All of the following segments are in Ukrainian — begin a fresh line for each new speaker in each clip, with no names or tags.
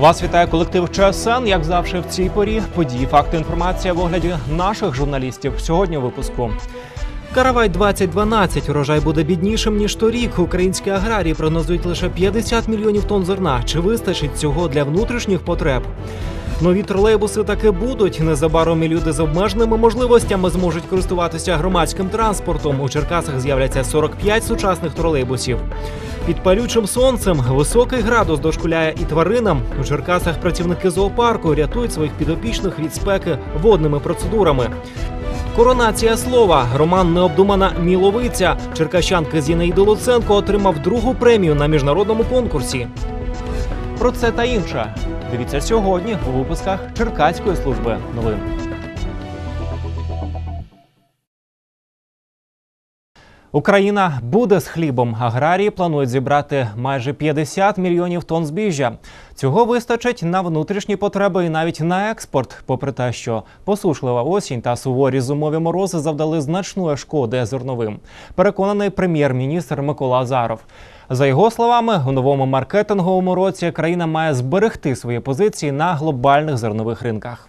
Вас вітає колектив ЧСН. Як завжди в цій порі події, факти, інформація в огляді наших журналістів. Сьогодні у випуску. Каравай 2012 урожай буде біднішим ніж торік. Українські аграрії прогнозують лише 50 мільйонів тонн зерна. Чи вистачить цього для внутрішніх потреб? Нові тролейбуси таки будуть. Незабаром і люди з обмеженими можливостями зможуть користуватися громадським транспортом. У Черкасах з'являться 45 сучасних тролейбусів. Під палючим сонцем високий градус дошкуляє і тваринам. У Черкасах працівники зоопарку рятують своїх підопічних від спеки водними процедурами. Коронація слова. Роман Необдумана Міловиця. Черкащанки Зінаїди Луценко отримав другу премію на міжнародному конкурсі. Про це та інше. Дивіться сьогодні у випусках Черкаської служби новин. Україна буде з хлібом. Аграрії планують зібрати майже 50 мільйонів тонн збіжжя. Цього вистачить на внутрішні потреби і навіть на експорт. Попри те, що посушлива осінь та суворі зимові морози завдали значної шкоди зерновим. Переконаний прем'єр-міністр Микола Азаров. За його словами, у новому маркетинговому році країна має зберегти свої позиції на глобальних зернових ринках.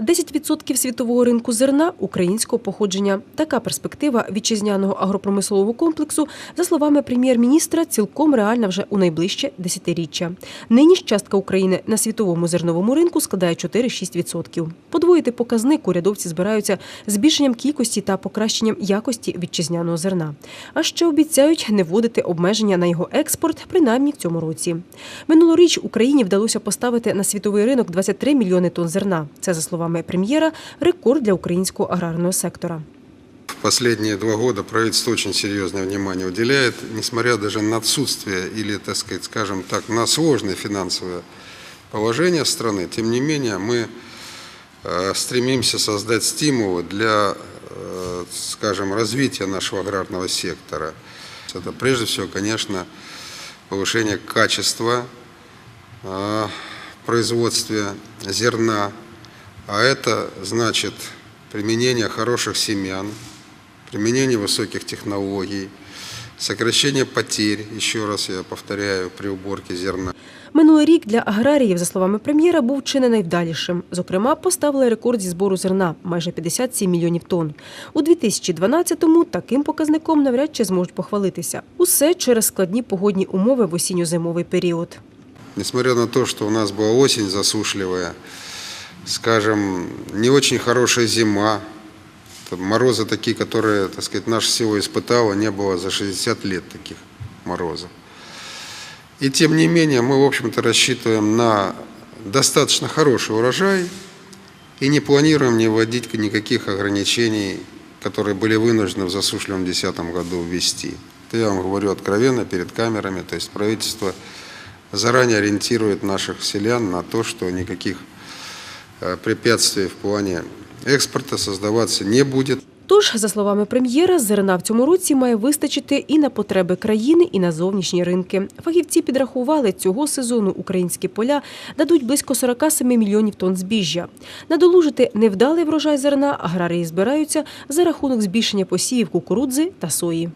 10% світового ринку зерна українського походження. Така перспектива вітчизняного агропромислового комплексу, за словами прем'єр-міністра, цілком реальна вже у найближче десятиріччя. Нині ж частка України на світовому зерновому ринку складає 4-6%. Подвоїти показник урядовці збираються збільшенням кількості та покращенням якості вітчизняного зерна. А ще обіцяють не вводити обмеження на його експорт, принаймні в цьому році. Минулоріч Україні вдалося поставити на світовий ринок 23 мільйони тонн зерна. Це за словами прем'єра, рекорд для українського аграрного сектора.
Последние два года правительство очень серьезное внимание уделяет, несмотря даже на отсутствие или, так сказать, скажем так, на сложное финансовое положение страны, тем не менее мы э, стремимся создать стимулы для, э, скажем, развития нашего аграрного сектора. Это прежде всего, конечно, повышение качества э, производства зерна, а это значит применение хороших семян, применение высоких технологий, сокращение потерь, еще раз я повторяю, при уборке зерна.
Минулий рік для аграріїв, за словами прем'єра, був чи не найвдалішим. Зокрема, поставили рекорд зі збору зерна майже 57 мільйонів тонн. У 2012-му таким показником навряд чи зможуть похвалитися. Усе через складні погодні умови в осінньо-зимовий період.
Несмотря на то, что у нас была осень засушливая, скажем, не очень хорошая зима, морозы такие, которые, так сказать, наше село испытало, не было за 60 лет таких морозов. И тем не менее мы, в общем-то, рассчитываем на достаточно хороший урожай и не планируем не вводить никаких ограничений, которые были вынуждены в засушливом 2010 году ввести. Это я вам говорю откровенно перед камерами, то есть правительство заранее ориентирует наших селян на то, что никаких э, препятствий в плане экспорта создаваться не будет.
Тож, за словами прем'єра, зерна в цьому році має вистачити і на потреби країни, і на зовнішні ринки. Фахівці підрахували, цього сезону українські поля дадуть близько 47 мільйонів тонн збіжжя. Надолужити невдалий врожай зерна аграрії збираються за рахунок збільшення посівів кукурудзи та сої.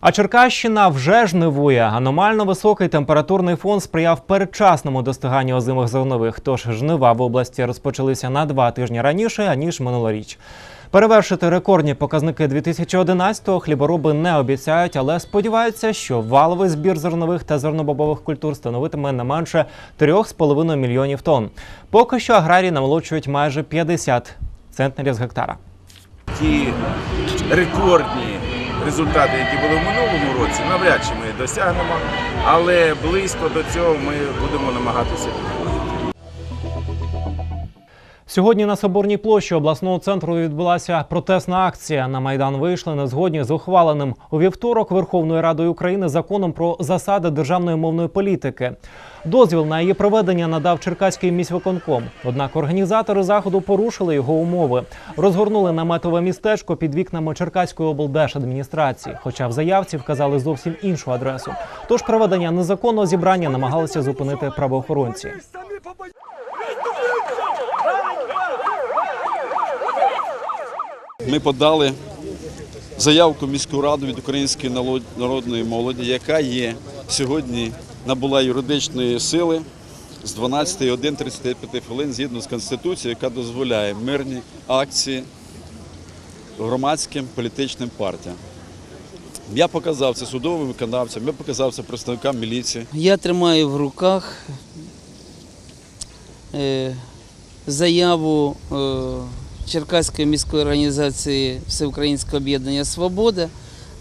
А Черкащина вже жнивує. Аномально високий температурний фон сприяв передчасному достиганню озимих зернових. Тож жнива в області розпочалися на два тижні раніше аніж минулоріч. Перевершити рекордні показники 2011-го хлібороби не обіцяють, але сподіваються, що валовий збір зернових та зернобобових культур становитиме не менше 3,5 мільйонів тонн. Поки що аграрії намолочують майже 50 центнерів з гектара.
ті рекордні результати, які були в минулому році, навряд чи ми досягнемо, але близько до цього ми будемо намагатися.
Сьогодні на Соборній площі обласного центру відбулася протестна акція. На майдан вийшли незгодні з ухваленим у вівторок Верховною Радою України законом про засади державної мовної політики. Дозвіл на її проведення надав Черкаський міськвиконком. Однак організатори заходу порушили його умови, розгорнули наметове містечко під вікнами Черкаської облдержадміністрації. Хоча в заявці вказали зовсім іншу адресу. Тож проведення незаконного зібрання намагалися зупинити правоохоронці.
Ми подали заявку в міську раду від української народної молоді, яка є сьогодні набула юридичної сили з 12.01.35 хвилин згідно з Конституцією, яка дозволяє мирні акції громадським політичним партіям. Я показав це судовим виконавцям, я показав це представникам міліції.
Я тримаю в руках е, заяву е, Черкаської міської організації Всеукраїнське об'єднання Свобода,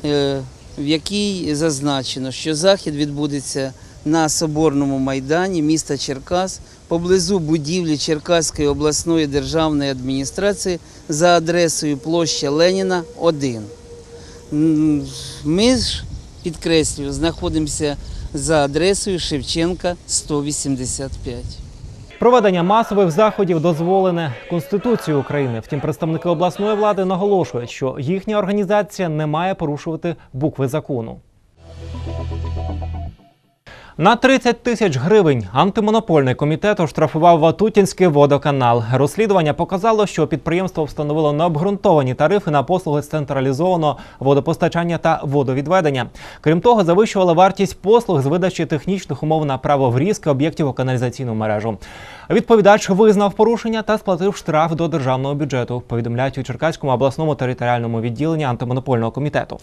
е, в якій зазначено, що захід відбудеться на Соборному майдані міста Черкас поблизу будівлі Черкаської обласної державної адміністрації за адресою площа Леніна 1. Ми ж, підкреслюю, знаходимося за адресою Шевченка 185.
Проведення масових заходів дозволене Конституцією України. Втім, представники обласної влади наголошують, що їхня організація не має порушувати букви закону. На 30 тисяч гривень антимонопольний комітет оштрафував Ватутінський водоканал. Розслідування показало, що підприємство встановило необґрунтовані тарифи на послуги з централізованого водопостачання та водовідведення. Крім того, завищували вартість послуг з видачі технічних умов на право врізки об'єктів у каналізаційну мережу. Відповідач визнав порушення та сплатив штраф до державного бюджету. Повідомляють у Черкаському обласному територіальному відділенні антимонопольного комітету.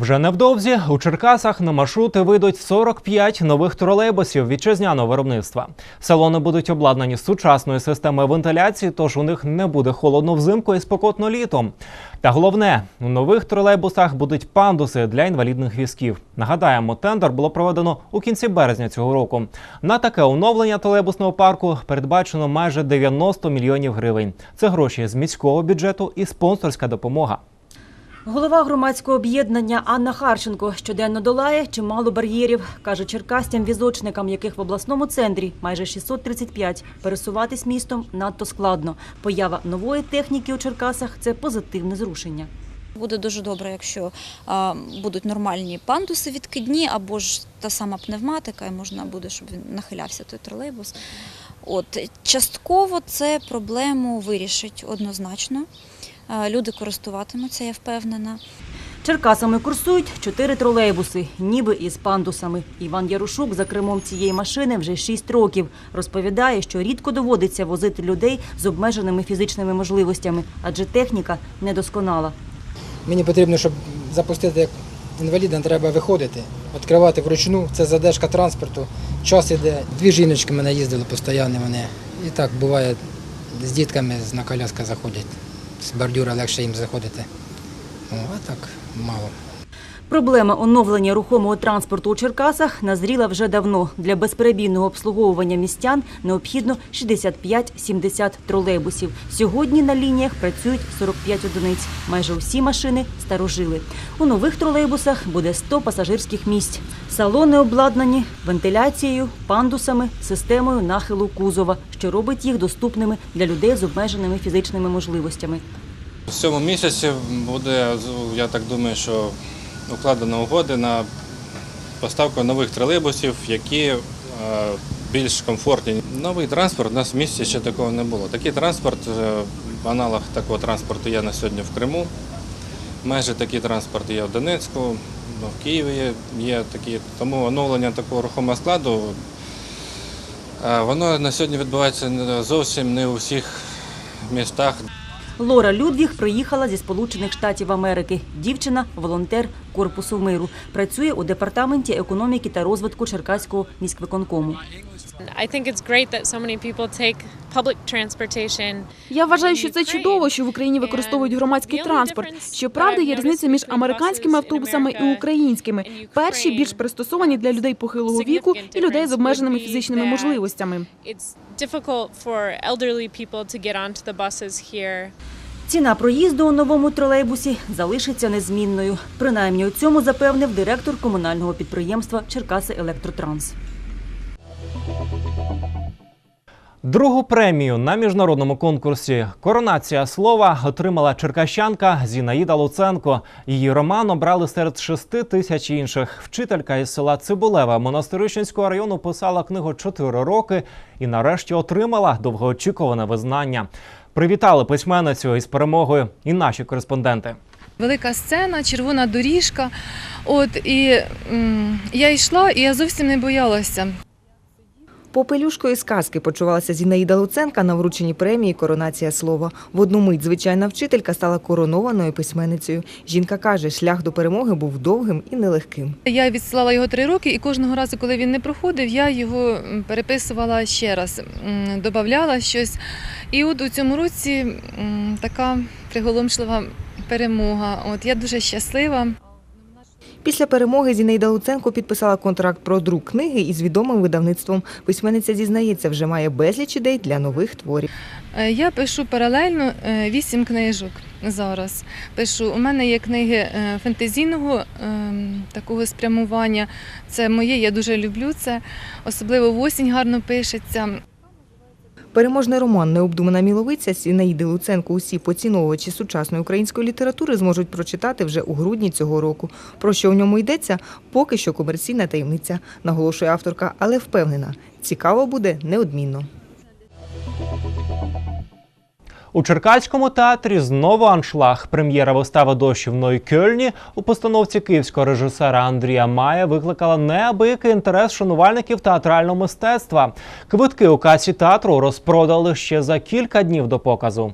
Вже невдовзі у Черкасах на маршрути вийдуть 45 нових тролейбусів вітчизняного виробництва. Салони будуть обладнані сучасною системою вентиляції, тож у них не буде холодно взимку і спекотно літом. Та головне, у нових тролейбусах будуть пандуси для інвалідних візків. Нагадаємо, тендер було проведено у кінці березня цього року. На таке оновлення тролейбусного парку передбачено майже 90 мільйонів гривень. Це гроші з міського бюджету і спонсорська допомога.
Голова громадського об'єднання Анна Харченко щоденно долає чимало бар'єрів. Каже черкастям візочникам, яких в обласному центрі майже 635, пересуватись містом надто складно. Поява нової техніки у Черкасах це позитивне зрушення.
Буде дуже добре, якщо будуть нормальні пандуси відкидні, або ж та сама пневматика, і можна буде, щоб він нахилявся той тролейбус. От частково це проблему вирішить однозначно. А, Люди користуватимуться, я впевнена.
Черкасами курсують чотири тролейбуси, ніби із пандусами. Іван Ярушук за кермом цієї машини вже шість років. Розповідає, що рідко доводиться возити людей з обмеженими фізичними можливостями, адже техніка недосконала.
Мені потрібно, щоб запустити як інваліда, треба виходити, відкривати вручну. Це задержка транспорту. Час іде. Дві жіночки мене їздили постійно. Вони. І так буває, з дітками на коляска заходять. З бордюра легше їм заходити. Ну, а так мало.
Проблема оновлення рухомого транспорту у Черкасах назріла вже давно. Для безперебійного обслуговування містян необхідно 65-70 тролейбусів. Сьогодні на лініях працюють 45 одиниць. Майже усі машини старожили. У нових тролейбусах буде 100 пасажирських місць. Салони обладнані вентиляцією, пандусами, системою нахилу кузова, що робить їх доступними для людей з обмеженими фізичними можливостями.
В цьому місяці буде, я так думаю, що укладено угоди на поставку нових тролейбусів, які е, більш комфортні. Новий транспорт у нас в місті ще такого не було. Такий транспорт, е, аналог такого транспорту є на сьогодні в Криму. Майже такий транспорт є в Донецьку, ну, в Києві є, такі. Тому оновлення такого рухомого складу е, воно на сьогодні відбувається зовсім не у всіх містах.
Лора Людвіг приїхала зі Сполучених Штатів Америки. Дівчина волонтер Корпусу миру. Працює у департаменті економіки та розвитку Черкаського міськвиконкому.
I think it's great that so many people take public transportation.
Я вважаю, що це чудово, що в Україні використовують громадський транспорт. Щоправда, є різниця між американськими автобусами і українськими. Перші більш пристосовані для людей похилого віку і людей з обмеженими фізичними можливостями.
It's difficult for elderly people to get onto the buses here.
Ціна проїзду у новому тролейбусі залишиться незмінною. Принаймні у цьому запевнив директор комунального підприємства Черкаси Електротранс.
Другу премію на міжнародному конкурсі Коронація слова отримала черкащанка Зінаїда Луценко. Її роман обрали серед шести тисяч інших. Вчителька із села Цибулева Монастирищенського району писала книгу чотири роки і нарешті отримала довгоочікуване визнання. Привітали письменницю із перемогою і наші кореспонденти.
Велика сцена, червона доріжка. От і м, я йшла, і я зовсім не боялася.
Попелюшкою з казки почувалася Зінаїда Луценка на врученні премії Коронація слова. В одну мить звичайна вчителька стала коронованою письменницею. Жінка каже, шлях до перемоги був довгим і нелегким.
Я відсилала його три роки, і кожного разу, коли він не проходив, я його переписувала ще раз, додавала щось. І от у цьому році така приголомшлива перемога. От я дуже щаслива.
Після перемоги Зінаїда Луценко підписала контракт про друк книги із відомим видавництвом. Письменниця зізнається, вже має безліч ідей для нових творів.
Е, Я пишу паралельно е, вісім книжок зараз. Пишу. У мене є книги е, фентезійного ем, такого спрямування. Це моє, я дуже люблю це. Особливо в осінь гарно пишеться.
Переможний роман Необдумана міловиця Сінаїди Луценко усі поціновувачі сучасної української літератури зможуть прочитати вже у грудні цього року. Про що в ньому йдеться, поки що комерційна таємниця, наголошує авторка, але впевнена, цікаво буде неодмінно.
У Черкаському театрі знову аншлаг. Прем'єра вистави дощів в Нойкельні» у постановці київського режисера Андрія Мая викликала неабиякий інтерес шанувальників театрального мистецтва. Квитки у касі театру розпродали ще за кілька днів до показу.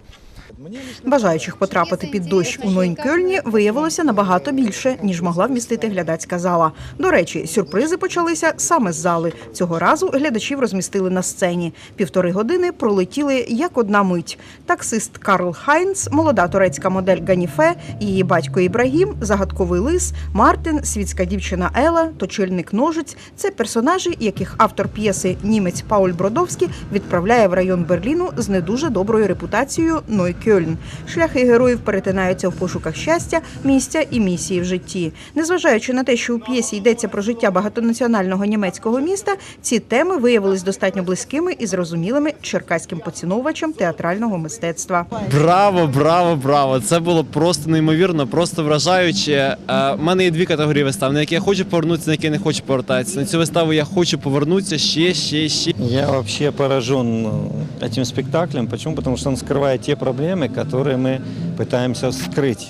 Бажаючих потрапити під дощ у Нойнкельні виявилося набагато більше, ніж могла вмістити глядацька зала. До речі, сюрпризи почалися саме з зали. Цього разу глядачів розмістили на сцені. Півтори години пролетіли як одна мить. Таксист Карл Хайнц, молода турецька модель Ганіфе, її батько Ібрагім, загадковий лис, Мартин, світська дівчина Ела, точильник ножиць це персонажі, яких автор п'єси німець Пауль Бродовський відправляє в район Берліну з не дуже доброю репутацією Нойкельн. Шляхи героїв перетинаються в пошуках щастя, місця і місії в житті. Незважаючи на те, що у п'єсі йдеться про життя багатонаціонального німецького міста, ці теми виявились достатньо близькими і зрозумілими черкаським поціновувачам театрального мистецтва.
Браво, браво, браво! Це було просто неймовірно, просто вражаюче. Е, У мене є дві категорії вистав, на які я хочу повернутися, на які я не хочу повертатися. На цю виставу я хочу повернутися ще, ще, ще.
Я вообще поражен э, этим спектаклем. Почему? Потому что он скрывает те проблемы, которые мы пытаемся скрыть.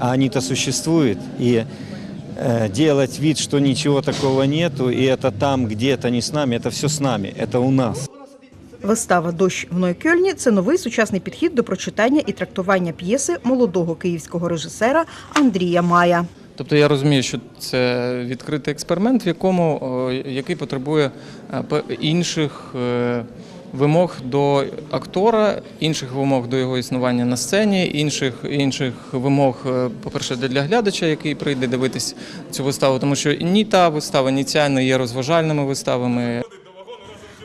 А они-то существуют. И э, делать вид, что ничего такого нету, и это там где-то не с нами, это все с нами, это у нас.
Вистава Дощ в Нойкельні це новий сучасний підхід до прочитання і трактування п'єси молодого київського режисера Андрія Мая.
Тобто я розумію, що це відкритий експеримент, в якому о, який потребує е, пе- інших е, вимог до актора, інших вимог до його існування на сцені, інших інших вимог, е, по-перше, для глядача, який прийде дивитись цю виставу, тому що ні та вистава, ні ця не є розважальними виставами.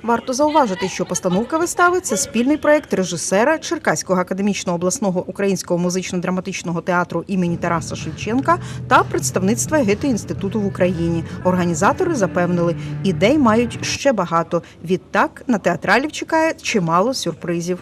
Варто зауважити, що постановка вистави це спільний проект режисера Черкаського академічного обласного українського музично-драматичного театру імені Тараса Шевченка та представництва Гете-інституту в Україні. Організатори запевнили, ідей мають ще багато. Відтак на театралів чекає чимало сюрпризів.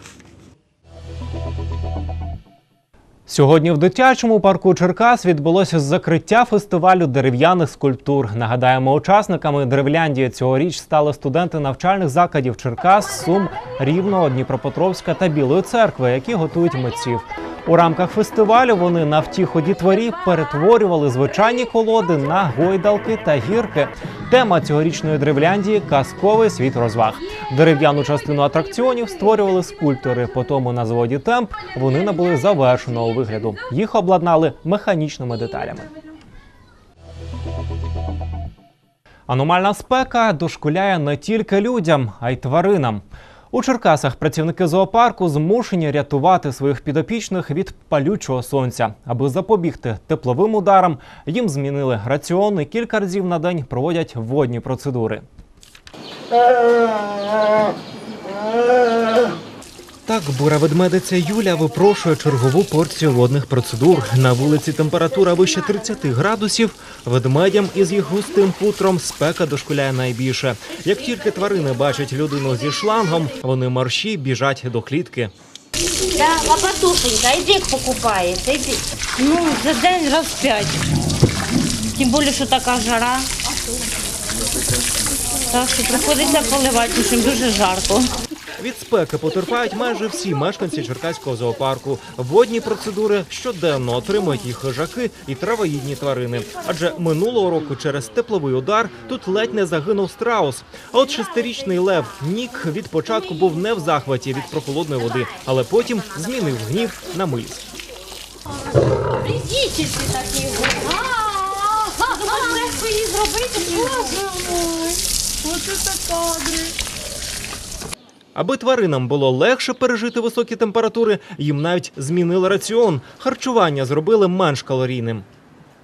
Сьогодні в дитячому парку Черкас відбулося закриття фестивалю дерев'яних скульптур. Нагадаємо, учасниками Деревляндії цьогоріч стали студенти навчальних закладів Черкас, Сум, Рівного, Дніпропетровська та Білої церкви, які готують митців. У рамках фестивалю вони на втіху дітворі перетворювали звичайні колоди на гойдалки та гірки. Тема цьогорічної Древляндії казковий світ розваг. Дерев'яну частину атракціонів створювали скульптори. Потому на заводі темп вони набули завершеного вигляду. Їх обладнали механічними деталями. Аномальна спека дошкуляє не тільки людям, а й тваринам. У Черкасах працівники зоопарку змушені рятувати своїх підопічних від палючого сонця. Аби запобігти тепловим ударам, їм змінили раціон і кілька разів на день проводять водні процедури. Так, бура ведмедиця Юля випрошує чергову порцію водних процедур. На вулиці температура вище 30 градусів. Ведмедям із їх густим хутром спека дошкуляє найбільше. Як тільки тварини бачать людину зі шлангом, вони марші біжать до клітки.
Да, лопатушенька, иди покупается, иди. Ну, за день раз пять. Тем более, що така жара. Так що приходиться поливати, тому що дуже жарко.
Від спеки потерпають майже всі мешканці Черкаського зоопарку. Водні процедури щоденно отримують їх хижаки і травоїдні тварини. Адже минулого року через тепловий удар тут ледь не загинув страус. А от шестирічний лев Нік від початку був не в захваті від прохолодної води, але потім змінив гнів на милість.
Вредительці такі. Легко її зробити. Боже мой. Оце так кадри.
Аби тваринам було легше пережити високі температури, їм навіть змінили раціон. Харчування зробили менш калорійним.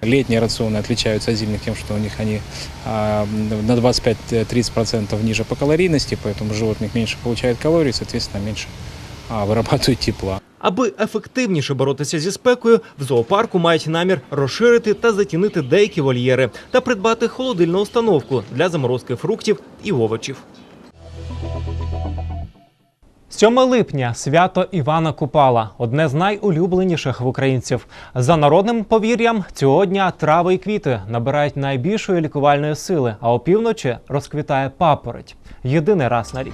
Летние рационы отличаются от зимних тем, что у них они а, на 25-30% ниже по калорийности, поэтому животных меньше получает калорий, соответственно, меньше а, вырабатывает тепла.
Аби ефективніше боротися зі спекою, в зоопарку мають намір розширити та затінити деякі вольєри та придбати холодильну установку для заморозки фруктів і овочів. 7 липня свято Івана Купала одне з найулюбленіших в українців. За народним повір'ям, цього дня трави і квіти набирають найбільшої лікувальної сили, а опівночі розквітає папороть. Єдиний раз на рік.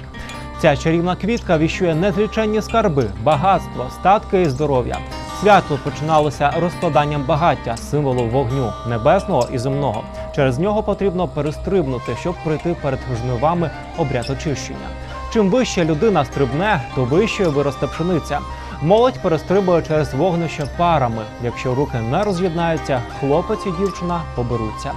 Ця чарівна квітка віщує незліченні скарби, багатство, статки і здоров'я. Свято починалося розкладанням багаття, символу вогню небесного і земного. Через нього потрібно перестрибнути, щоб пройти перед жнивами обряд очищення. Чим вище людина стрибне, то вищою виросте пшениця. Молодь перестрибує через вогнище парами. Якщо руки не роз'єднаються, хлопець і дівчина поберуться.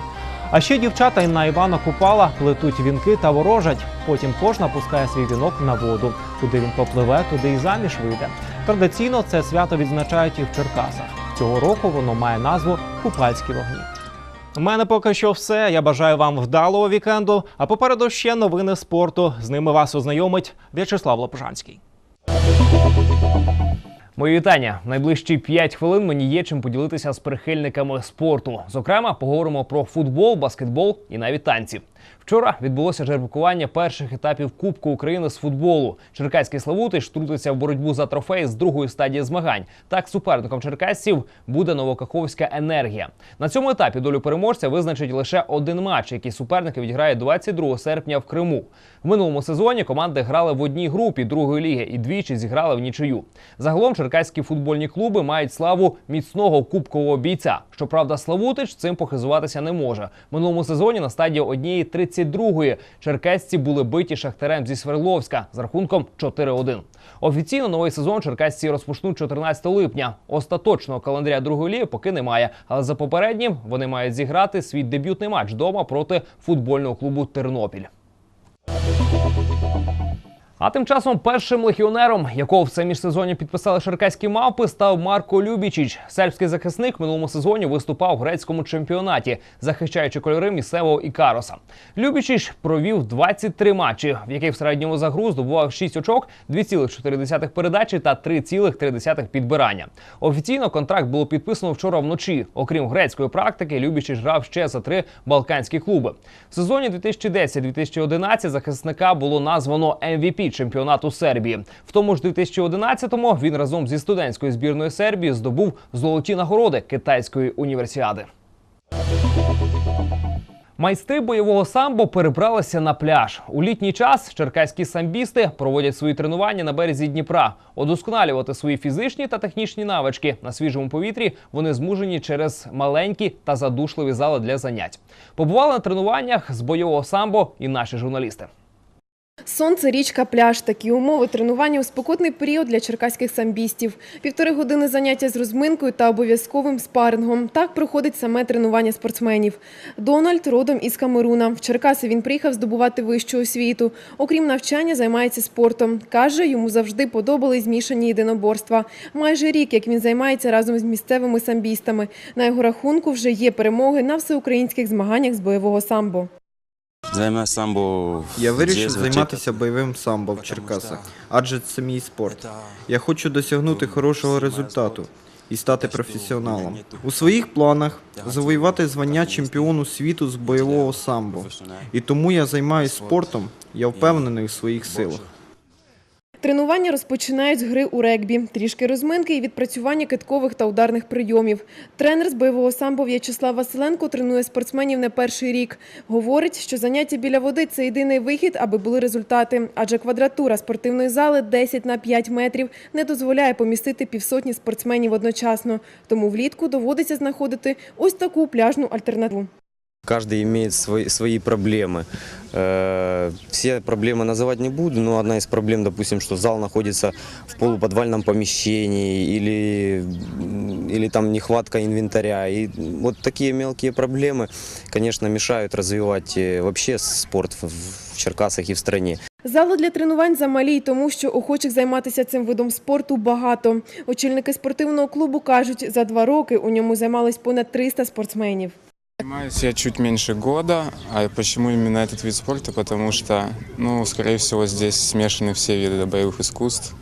А ще дівчата на Івана Купала плетуть вінки та ворожать. Потім кожна пускає свій вінок на воду. Куди він попливе, туди і заміж вийде. Традиційно це свято відзначають і в Черкасах. Цього року воно має назву Купальські вогні. У мене поки що все. Я бажаю вам вдалого вікенду. А попереду ще новини спорту. З ними вас ознайомить В'ячеслав Лопужанський.
Мої вітання. Найближчі 5 хвилин мені є чим поділитися з прихильниками спорту. Зокрема, поговоримо про футбол, баскетбол і навіть танці. Вчора відбулося жеребкування перших етапів Кубку України з футболу. Черкаський Славутич втрутиться в боротьбу за трофей з другої стадії змагань. Так, суперником черкасців буде Новокаховська енергія. На цьому етапі долю переможця визначить лише один матч, який суперники відіграють 22 серпня в Криму. В минулому сезоні команди грали в одній групі другої ліги і двічі зіграли в нічию. Загалом черкаські футбольні клуби мають славу міцного кубкового бійця. Щоправда, Славутич цим похизуватися не може. В минулому сезоні на стадії однієї 32-ї черкесці були биті шахтарем зі Свердловська з рахунком 4-1. Офіційно новий сезон черкасці розпочнуть 14 липня. Остаточного календаря другої ліги поки немає. Але за попереднім вони мають зіграти свій дебютний матч вдома проти футбольного клубу Тернопіль. А тим часом першим легіонером, якого в це міжсезонні підписали черкаські мавпи, став Марко Любічіч. Сербський захисник минулому сезоні виступав в грецькому чемпіонаті, захищаючи кольори місцевого Ікароса. Любічіч провів 23 матчі, в яких в середньому за гру здобував 6 очок, 2,4 передачі та 3,3 підбирання. Офіційно контракт було підписано вчора вночі. Окрім грецької практики, Любічіч грав ще за три балканські клуби. В сезоні 2010-2011 захисника було названо MVP чемпіонату Сербії. В тому ж 2011-му він разом зі студентською збірною Сербії здобув золоті нагороди китайської універсіади. Майстри бойового самбо перебралися на пляж. У літній час черкаські самбісти проводять свої тренування на березі Дніпра. Удосконалювати свої фізичні та технічні навички на свіжому повітрі вони змужені через маленькі та задушливі зали для занять. Побували на тренуваннях з бойового самбо і наші журналісти.
Сонце, річка, пляж. Такі умови тренування у спекотний період для черкаських самбістів. Півтори години заняття з розминкою та обов'язковим спарингом. Так проходить саме тренування спортсменів. Дональд родом із Камеруна. В Черкаси він приїхав здобувати вищу освіту. Окрім навчання, займається спортом. Каже, йому завжди подобались змішані єдиноборства. Майже рік, як він займається разом з місцевими самбістами. На його рахунку вже є перемоги на всеукраїнських змаганнях з бойового самбо.
Займаюся самбо.
Я вирішив займатися бойовим самбо в Черкасах, адже це мій спорт. Я хочу досягнути хорошого результату і стати професіоналом. У своїх планах завоювати звання чемпіону світу з бойового самбо. І тому я займаюся спортом, я впевнений у своїх силах.
Тренування розпочинають з гри у регбі, трішки розминки і відпрацювання киткових та ударних прийомів. Тренер з бойового самбо В'ячеслав Василенко тренує спортсменів не перший рік. Говорить, що заняття біля води це єдиний вихід, аби були результати. Адже квадратура спортивної зали 10 на 5 метрів не дозволяє помістити півсотні спортсменів одночасно. Тому влітку доводиться знаходити ось таку пляжну альтернативу.
Каждый имеет свои, свои проблемы. Э, Все проблемы называть не буду, но одна из проблем, допустим, что зал находится в полуподвальном помещении или, или там нехватка инвентаря. И вот такие мелкие проблемы, конечно, мешают развивать э, вообще спорт в, в Черкасах и в стране.
Зали для тренувань замалі, й тому що охочих займатися цим видом спорту багато. Очільники спортивного клубу кажуть, за два роки у ньому займались понад 300 спортсменів.
Занимаюсь я чуть меньше года. А почему именно этот вид спорта? Потому что, ну, скорее всего, здесь смешаны все виды боевых искусств.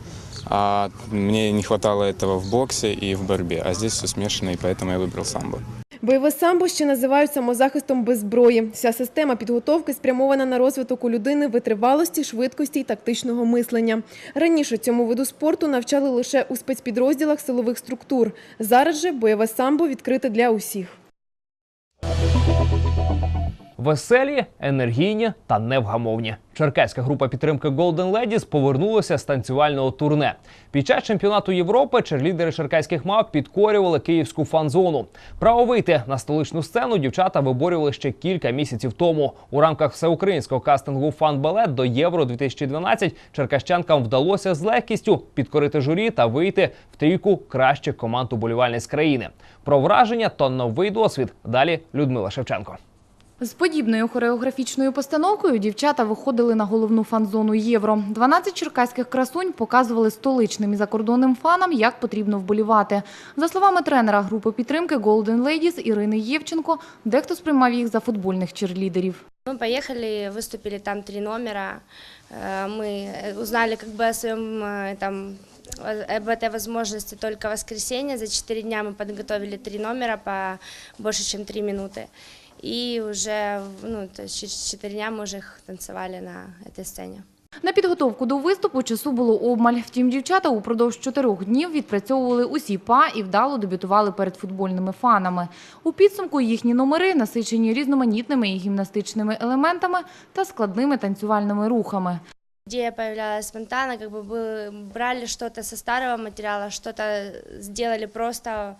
А мне не хватало этого в боксе и в борьбе. А здесь все смешано, и поэтому я выбрал самбо.
Бойове самбо ще називають самозахистом без зброї. Вся система підготовки спрямована на розвиток у людини витривалості, швидкості й тактичного мислення. Раніше цьому виду спорту навчали лише у спецпідрозділах силових структур. Зараз же бойове самбо відкрите для усіх. Thank you.
Веселі, енергійні та невгамовні. Черкаська група підтримки Golden Ladies повернулася з танцювального турне. Під час чемпіонату Європи черлідери черкаських мав підкорювали київську фан-зону. Право вийти на столичну сцену дівчата виборювали ще кілька місяців тому. У рамках всеукраїнського кастингу фан-балет до Євро 2012 черкащанкам вдалося з легкістю підкорити журі та вийти в трійку кращих команд уболівальниць країни. Про враження та новий досвід. Далі Людмила Шевченко.
З подібною хореографічною постановкою дівчата виходили на головну фан-зону Євро. 12 черкаських красунь показували столичним і закордонним фанам, як потрібно вболівати. За словами тренера групи підтримки Golden Ladies Ірини Євченко, дехто сприймав їх за футбольних черлідерів.
Мы поехали, выступили там три номера. Э, Мы узнали как бы о своем э, там о- об этой возможности только в воскресенье. За четыре дня мы подготовили три номера по больше, чем три минуты. И уже, ну, то есть через четыре дня мы уже их танцевали на этой сцене.
На підготовку до виступу часу було обмаль. Втім, дівчата упродовж чотирьох днів відпрацьовували усі па і вдало дебютували перед футбольними фанами. У підсумку їхні номери насичені різноманітними і гімнастичними елементами та складними танцювальними рухами.
Идея появлялась спонтанно, как бы был- брали что-то со старого материала, что-то сделали просто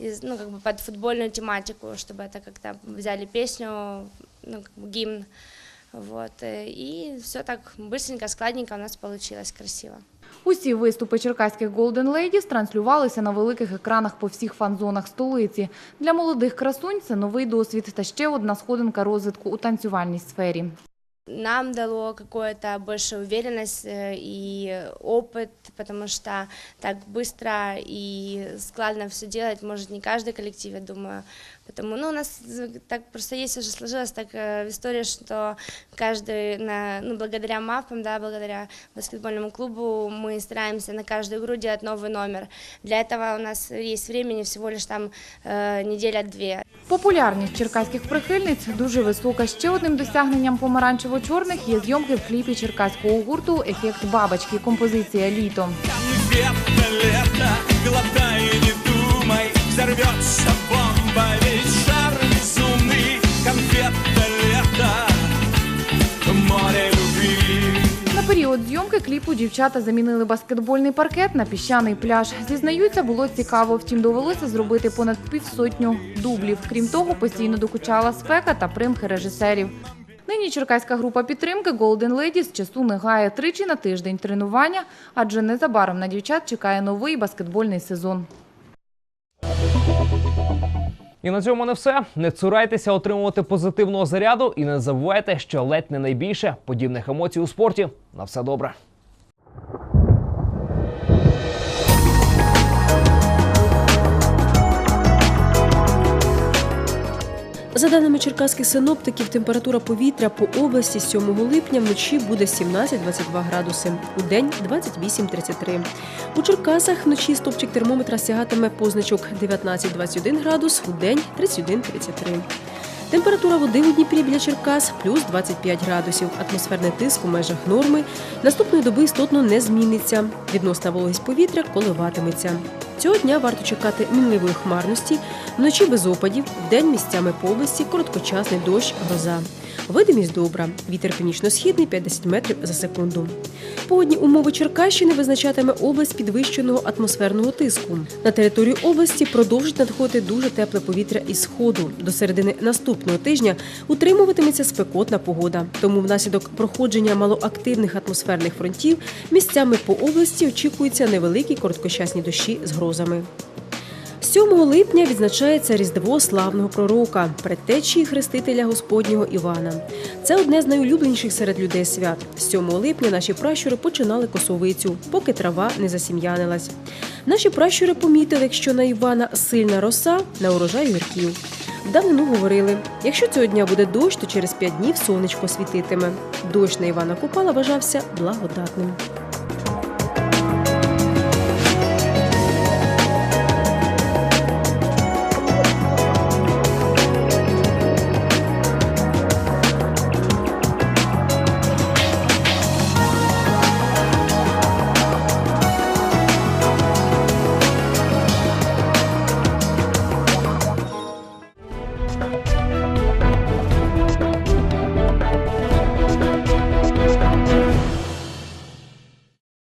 из, ну, как бы под футбольную тематику, чтобы это как-то взяли песню, ну, как бы гимн, вот, э, и все так быстренько, складненько у нас получилось красиво.
Усі виступи черкаських Golden Ladies транслювалися на великих екранах по всіх фан-зонах столиці. Для молодих красунь це новий досвід та ще одна сходинка розвитку у танцювальній сфері.
Нам дало какое-то больше уверенность э, и опыт, потому что так быстро и складно все делать может не каждый коллектив, я думаю. Потому, ну, у нас так просто есть уже сложилось так э, в истории, что каждый, на, ну, благодаря МАФам, да, благодаря баскетбольному клубу, мы стараемся на каждую игру делать новый номер. Для этого у нас есть времени всего лишь там э, неделя-две.
Популярність черкаських прихильниць дуже висока. Ще одним досягненням помаранчево-чорних є зйомки в кліпі черкаського гурту Ефект бабочки. Композиція літо.
Конфетно лето, глотай не думай, взорвется бомба,
період зйомки кліпу дівчата замінили баскетбольний паркет на піщаний пляж. Зізнаються, було цікаво, втім довелося зробити понад півсотню дублів. Крім того, постійно докучала спека та примхи режисерів. Нині черкаська група підтримки Golden Ladies часу не гає тричі на тиждень тренування, адже незабаром на дівчат чекає новий баскетбольний сезон.
І на цьому не все. Не цурайтеся отримувати позитивного заряду і не забувайте, що ледь не найбільше подібних емоцій у спорті. На все добре.
За даними черкаських синоптиків, температура повітря по області 7 липня вночі буде 17-22 градуси, у день 28-33. У Черкасах вночі стопчик термометра сягатиме позначок 19-21 градус, у день 31-33. Температура води у Дніпрі біля Черкас плюс 25 градусів. Атмосферний тиск у межах норми. Наступної доби істотно не зміниться. Відносна вологість повітря коливатиметься. Цього дня варто чекати мінливої хмарності, вночі без опадів, вдень місцями по області короткочасний дощ, гроза. Видимість добра. Вітер північно-східний 50 метрів за секунду. Погодні умови Черкащини визначатиме область підвищеного атмосферного тиску. На територію області продовжить надходити дуже тепле повітря із сходу. До середини наступного тижня утримуватиметься спекотна погода. Тому внаслідок проходження малоактивних атмосферних фронтів місцями по області очікуються невеликі короткочасні дощі з грозами. 7 липня відзначається Різдво славного пророка, предтечії хрестителя Господнього Івана. Це одне з найулюбленіших серед людей свят. 7 липня наші пращури починали косовицю, поки трава не засім'янилась. Наші пращури помітили, якщо на Івана сильна роса, на урожай гірків. Давнину говорили: якщо цього дня буде дощ, то через 5 днів сонечко світитиме. Дощ на Івана Купала вважався благодатним.